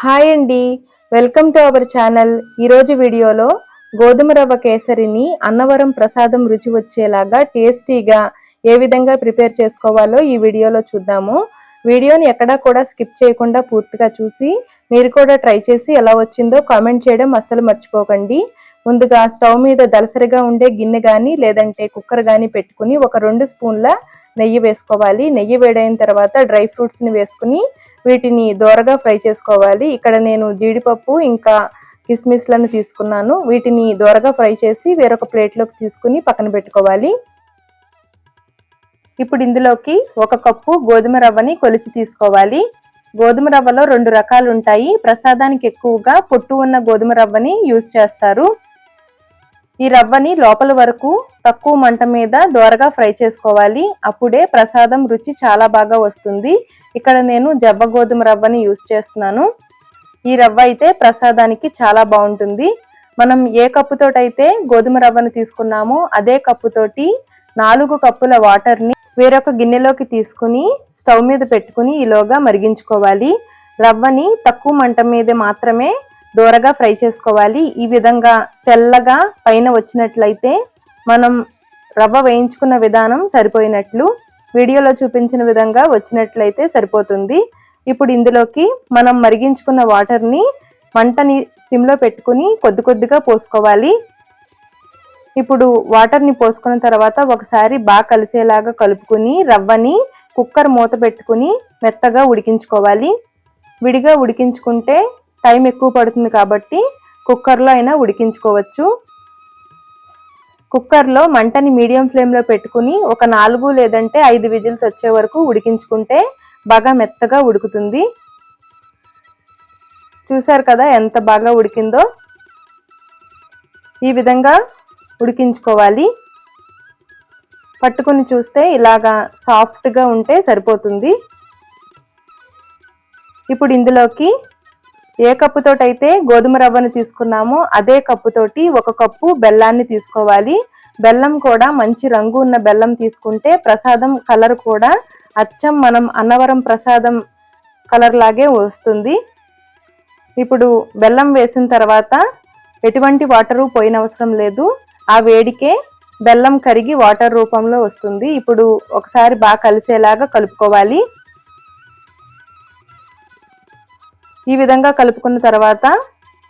Hi అండి. Welcome to our channel. ఈరోజు వీడియోలో గోధుమ రవ్వ కేసరిని అన్నవరం ప్రసాదం రుచి వచ్చేలాగా టేస్టీగా ఏ విధంగా ప్రిపేర్ చేసుకోవాలో ఈ వీడియోలో చూద్దాము. వీడియోని ఎక్కడా కూడా స్కిప్ చేయకుండా పూర్తిగా చూసి మీరు కూడా ట్రై చేసి ఎలా వచ్చిందో కామెంట్ చేయడం అస్సలు మర్చిపోకండి. ముందుగా స్టవ్ మీద దలసరిగా ఉండే గిన్నె కానీ లేదంటే కుక్కర్ కానీ పెట్టుకుని ఒక రెండు స్పూన్ల నెయ్యి వేసుకోవాలి. నెయ్యి వేడైన తర్వాత డ్రై ఫ్రూట్స్ని వేసుకుని వీటిని దోరగా ఫ్రై చేసుకోవాలి. ఇక్కడ నేను జీడిపప్పు ఇంకా కిస్మిస్లను తీసుకున్నాను. వీటిని దోరగా ఫ్రై చేసి వేరొక ప్లేట్లోకి తీసుకుని పక్కన పెట్టుకోవాలి. ఇప్పుడు ఇందులోకి ఒక కప్పు గోధుమ రవ్వని కొలిచి తీసుకోవాలి. గోధుమ రవ్వలో రెండు రకాలు ఉంటాయి ప్రసాదానికి ఎక్కువగా పొట్టు ఉన్న గోధుమ రవ్వని యూజ్ చేస్తారు. ఈ రవ్వని లోపల వరకు తక్కువ మంట మీద దోరగా ఫ్రై చేసుకోవాలి. అప్పుడే ప్రసాదం రుచి చాలా బాగా వస్తుంది. ఇక్కడ నేను జవ్వ గోధుమ రవ్వని యూస్ చేస్తున్నాను. ఈ రవ్వ అయితే ప్రసాదానికి చాలా బాగుంటుంది. మనం ఏ కప్పుతోటైతే గోధుమ రవ్వను తీసుకున్నామో అదే కప్పుతోటి నాలుగు కప్పుల వాటర్ని వేరొక గిన్నెలోకి తీసుకుని స్టవ్ మీద పెట్టుకుని ఈలోగా మరిగించుకోవాలి. రవ్వని తక్కువ మంట మీద మాత్రమే దూరగా ఫ్రై చేసుకోవాలి. ఈ విధంగా తెల్లగా పైన వచ్చినట్లయితే మనం రవ్వ వేయించుకున్న విధానం సరిపోయినట్లు వీడియోలో చూపించిన విధంగా వచ్చినట్లయితే సరిపోతుంది. ఇప్పుడు ఇందులోకి మనం మరిగించుకున్న వాటర్ని మంటని సిమ్లో పెట్టుకుని కొద్ది కొద్దిగా పోసుకోవాలి. ఇప్పుడు వాటర్ని పోసుకున్న తర్వాత ఒకసారి బాగా కలిసేలాగా కలుపుకుని రవ్వని కుక్కర్ మూత పెట్టుకుని మెత్తగా ఉడికించుకోవాలి. విడిగా ఉడికించుకుంటే టైం ఎక్కువ పడుతుంది కాబట్టి కుక్కర్లో అయినా ఉడికించుకోవచ్చు. కుక్కర్లో మంటని మీడియం ఫ్లేమ్లో పెట్టుకుని ఒక నాలుగు లేదంటే ఐదు విజిల్స్ వచ్చే వరకు ఉడికించుకుంటే బాగా మెత్తగా ఉడుకుతుంది. చూసారు కదా ఎంత బాగా ఉడికిందో? ఈ విధంగా ఉడికించుకోవాలి. పట్టుకుని చూస్తే ఇలాగా సాఫ్ట్గా ఉంటే సరిపోతుంది. ఇప్పుడు ఇందులోకి ఏ కప్పుతోటైతే గోధుమ రవ్వను తీసుకున్నామో అదే కప్పుతోటి ఒక కప్పు బెల్లాన్ని తీసుకోవాలి. బెల్లం కూడా మంచి రంగు ఉన్న బెల్లం తీసుకుంటే ప్రసాదం కలర్ కూడా అచ్చం మనం అన్నవరం ప్రసాదం కలర్ లాగే వస్తుంది. ఇప్పుడు బెల్లం వేసిన తర్వాత ఎటువంటి వాటరు పోయినవసరం లేదు. ఆ వేడికే బెల్లం కరిగి వాటర్ రూపంలో వస్తుంది. ఇప్పుడు ఒకసారి బాగా కలిసేలాగా కలుపుకోవాలి. ఈ విధంగా కలుపుకున్న తర్వాత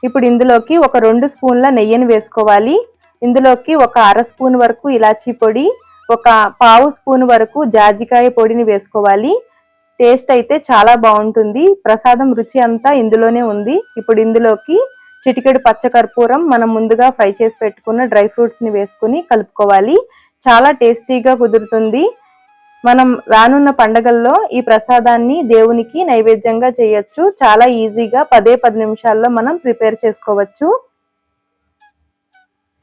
ఇప్పుడు ఇందులోకి ఒక రెండు స్పూన్ల నెయ్యిని వేసుకోవాలి. ఇందులోకి ఒక అర స్పూన్ వరకు ఇలాచీ పొడి ఒక పావు స్పూన్ వరకు జాజికాయ పొడిని వేసుకోవాలి. టేస్ట్ అయితే చాలా బాగుంటుంది. ప్రసాదం రుచి అంతా ఇందులోనే ఉంది. ఇప్పుడు ఇందులోకి చిటికెడు పచ్చకర్పూరం మనం ముందుగా ఫ్రై చేసి పెట్టుకున్న డ్రై ఫ్రూట్స్ని వేసుకుని కలుపుకోవాలి. చాలా టేస్టీగా కుదురుతుంది. మనం రానున్న పండగల్లో ఈ ప్రసాదాన్ని దేవునికి నైవేద్యంగా చేయొచ్చు. చాలా ఈజీగా పదే పది నిమిషాల్లో మనం ప్రిపేర్ చేసుకోవచ్చు.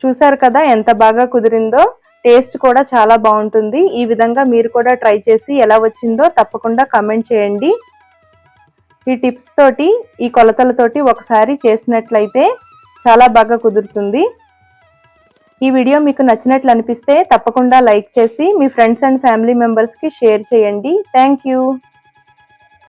చూసారు కదా ఎంత బాగా కుదిరిందో? టేస్ట్ కూడా చాలా బాగుంటుంది. ఈ విధంగా మీరు కూడా ట్రై చేసి ఎలా వచ్చిందో తప్పకుండా కమెంట్ చేయండి. ఈ టిప్స్ తోటి ఈ కొలతలతోటి ఒకసారి చేసినట్లయితే చాలా బాగా కుదురుతుంది. ఈ వీడియో మీకు నచ్చినట్లు అనిపిస్తే తప్పకుండా లైక్ చేసి మీ ఫ్రెండ్స్ అండ్ ఫ్యామిలీ మెంబర్స్కి షేర్ చేయండి. Thank you.